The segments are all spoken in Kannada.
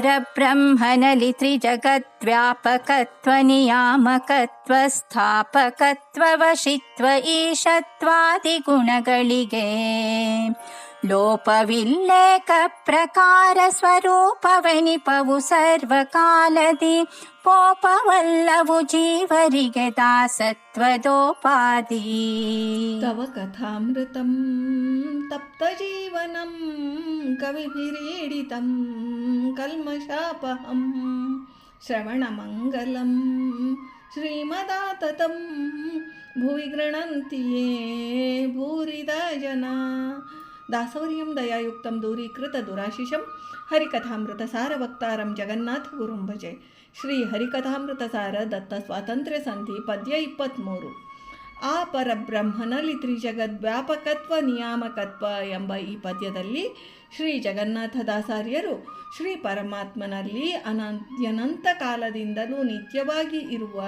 ಪಾಪರಬ್ರಹ್ಮನಲ್ಲಿ ತ್ರಿಜಗದ್ವ್ಯಾಪಕತ್ವ ನಿಯಾಮಕತ್ವ ಸ್ಥಾಪಕತ್ವ ವಶಿತ್ವ ಈಶತ್ವಾದಿ ಗುಣಗಳಿಗೆ ಲೋಪವಿಲ್ಲೇಕ ಪ್ರಕಾರ ಸ್ವರೂಪವೆನಿಪವು ಸರ್ವಕಾಲದಿ ಪೋಪವಲ್ಲವು ಜೀವರಿಗೆ ದಾಸತ್ವದೋಪಾದಿ तव कथामृतं तप्तजीवनं कविभिरीडितं कल्मषापहं श्रवणमङ्गलं श्रीमदाततं भुवि गृह्णन्ति ये भूरिदा जना दासौर्यं दयायुक्तं दूरीकृतदुराशिषं हरिकथामृतसारवक्तारं जगन्नाथगुरुं भजे। श्रीहरिकथामೃತಸಾರ ದತ್ತ ಸ್ವಾತಂತ್ರ್ಯ ಸಂಧಿ ಆ ಪರಬ್ರಹ್ಮನಲ್ಲಿ ತ್ರಿಜಗದ್ ವ್ಯಾಪಕತ್ವ ನಿಯಾಮಕತ್ವ ಎಂಬ ಈ ಪದ್ಯದಲ್ಲಿ ಶ್ರೀ ಜಗನ್ನಾಥದಾಸಾರ್ಯರು ಶ್ರೀ ಪರಮಾತ್ಮನಲ್ಲಿ ಅನಂತ್ಯನಂತ ಕಾಲದಿಂದಲೂ ನಿತ್ಯವಾಗಿ ಇರುವ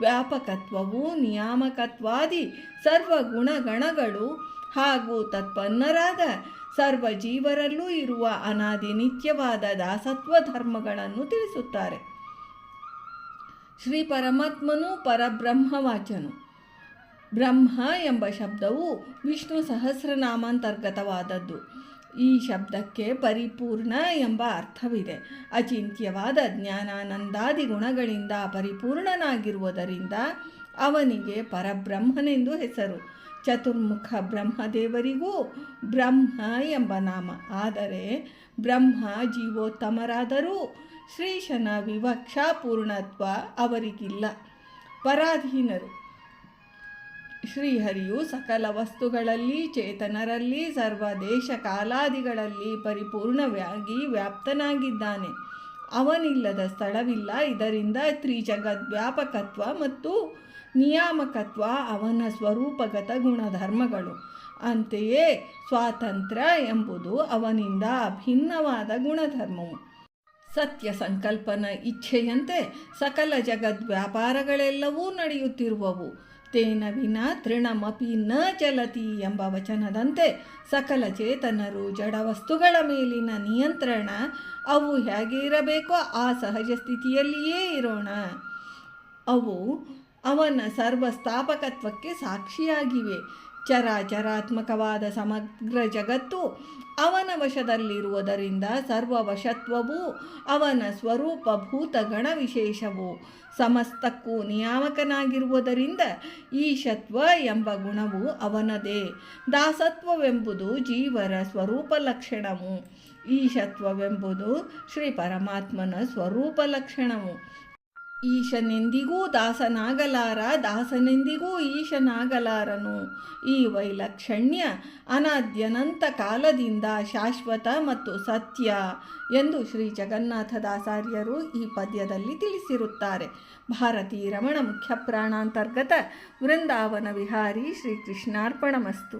ವ್ಯಾಪಕತ್ವವು, ನಿಯಾಮಕತ್ವಾದಿ ಸರ್ವ ಗುಣಗಣಗಳು ಹಾಗೂ ತತ್ಪನ್ನರಾದ ಸರ್ವ ಜೀವರಲ್ಲೂ ಇರುವ ಅನಾದಿ ನಿತ್ಯವಾದ ದಾಸತ್ವ ಧರ್ಮಗಳನ್ನು ತಿಳಿಸುತ್ತಾರೆ. ಶ್ರೀ ಪರಮಾತ್ಮನು ಪರಬ್ರಹ್ಮವಾಚನು. ಬ್ರಹ್ಮ ಎಂಬ ಶಬ್ದವು ವಿಷ್ಣು ಸಹಸ್ರನಾಮಾಂತರ್ಗತವಾದದ್ದು. ಈ ಶಬ್ದಕ್ಕೆ ಪರಿಪೂರ್ಣ ಎಂಬ ಅರ್ಥವಿದೆ. ಅಚಿಂತ್ಯವಾದ ಜ್ಞಾನಾನಂದಾದಿ ಗುಣಗಳಿಂದ ಪರಿಪೂರ್ಣನಾಗಿರುವುದರಿಂದ ಅವನಿಗೆ ಪರಬ್ರಹ್ಮನೆಂದು ಹೆಸರು. ಚತುರ್ಮುಖ ಬ್ರಹ್ಮದೇವರಿಗೂ ಬ್ರಹ್ಮ ಎಂಬ ನಾಮ. ಆದರೆ ಬ್ರಹ್ಮ ಜೀವೋತ್ತಮರಾದರೂ ಶ್ರೀಶನ ವಿವಕ್ಷಾಪೂರ್ಣತ್ವ ಅವರಿಗಿಲ್ಲ. ಪರಾಧೀನರು ಶ್ರೀಹರಿಯು ಸಕಲ ವಸ್ತುಗಳಲ್ಲಿ, ಚೇತನರಲ್ಲಿ ಸರ್ವ ದೇಶ ಕಾಲಾದಿಗಳಲ್ಲಿ ಪರಿಪೂರ್ಣವಾಗಿ ವ್ಯಾಪ್ತನಾಗಿದ್ದಾನೆ. ಅವನಿಲ್ಲದ ಸ್ಥಳವಿಲ್ಲ. ಇದರಿಂದ ತ್ರಿಜಗದ್ ವ್ಯಾಪಕತ್ವ ಮತ್ತು ನಿಯಾಮಕತ್ವ ಅವನ ಸ್ವರೂಪಗತ ಗುಣಧರ್ಮಗಳು. ಅಂತೆಯೇ ಸ್ವಾತಂತ್ರ್ಯ ಎಂಬುದು ಅವನಿಂದ ಅಭಿನ್ನವಾದ ಗುಣಧರ್ಮವು. ಸತ್ಯ ಸಂಕಲ್ಪನ ಇಚ್ಛೆಯಂತೆ ಸಕಲ ಜಗದ್ ವ್ಯಾಪಾರಗಳೆಲ್ಲವೂ ನಡೆಯುತ್ತಿರುವವು. ತೇನ ವಿನ ತೃಣಮಪಿ ನ ಚಲತಿ ಎಂಬ ವಚನದಂತೆ ಸಕಲ ಚೇತನರು ಜಡವಸ್ತುಗಳ ಮೇಲಿನ ನಿಯಂತ್ರಣ ಅವು ಹೇಗೆ ಇರಬೇಕೋ ಆ ಸಹಜ ಸ್ಥಿತಿಯಲ್ಲಿಯೇ ಇರೋಣ. ಅವು ಅವನ ಸರ್ವಸ್ಥಾಪಕತ್ವಕ್ಕೆ ಸಾಕ್ಷಿಯಾಗಿವೆ. ಚರಾಚರಾತ್ಮಕವಾದ ಸಮಗ್ರ ಜಗತ್ತು ಅವನ ವಶದಲ್ಲಿರುವುದರಿಂದ ಸರ್ವವಶತ್ವವು ಅವನ ಸ್ವರೂಪ ಸ್ವರೂಪಭೂತ ಗಣವಿಶೇಷವು ಸಮಸ್ತಕ್ಕೂ ನಿಯಾಮಕನಾಗಿರುವುದರಿಂದ ಈಶತ್ವ ಎಂಬ ಗುಣವು ಅವನದೇ. ದಾಸತ್ವವೆಂಬುದು ಜೀವರ ಸ್ವರೂಪ ಲಕ್ಷಣವು. ಈಶತ್ವವೆಂಬುದು ಶ್ರೀ ಪರಮಾತ್ಮನ ಸ್ವರೂಪ ಲಕ್ಷಣವು. ಈಶನೆಂದಿಗೂ ದಾಸನಾಗಲಾರ, ದಾಸನೆಂದಿಗೂ ಈಶನಾಗಲಾರನು. ಈ ವೈಲಕ್ಷಣ್ಯ ಅನಾದ್ಯನಂತ ಕಾಲದಿಂದ ಶಾಶ್ವತ ಮತ್ತು ಸತ್ಯ ಎಂದು ಶ್ರೀ ಜಗನ್ನಾಥದಾಸಾರ್ಯರು ಈ ಪದ್ಯದಲ್ಲಿ ತಿಳಿಸಿರುತ್ತಾರೆ. ಭಾರತೀ ರಮಣ ಮುಖ್ಯ ಪ್ರಾಣಾಂತರ್ಗತ ವೃಂದಾವನ ವಿಹಾರಿ ಶ್ರೀ ಕೃಷ್ಣಾರ್ಪಣಮಸ್ತು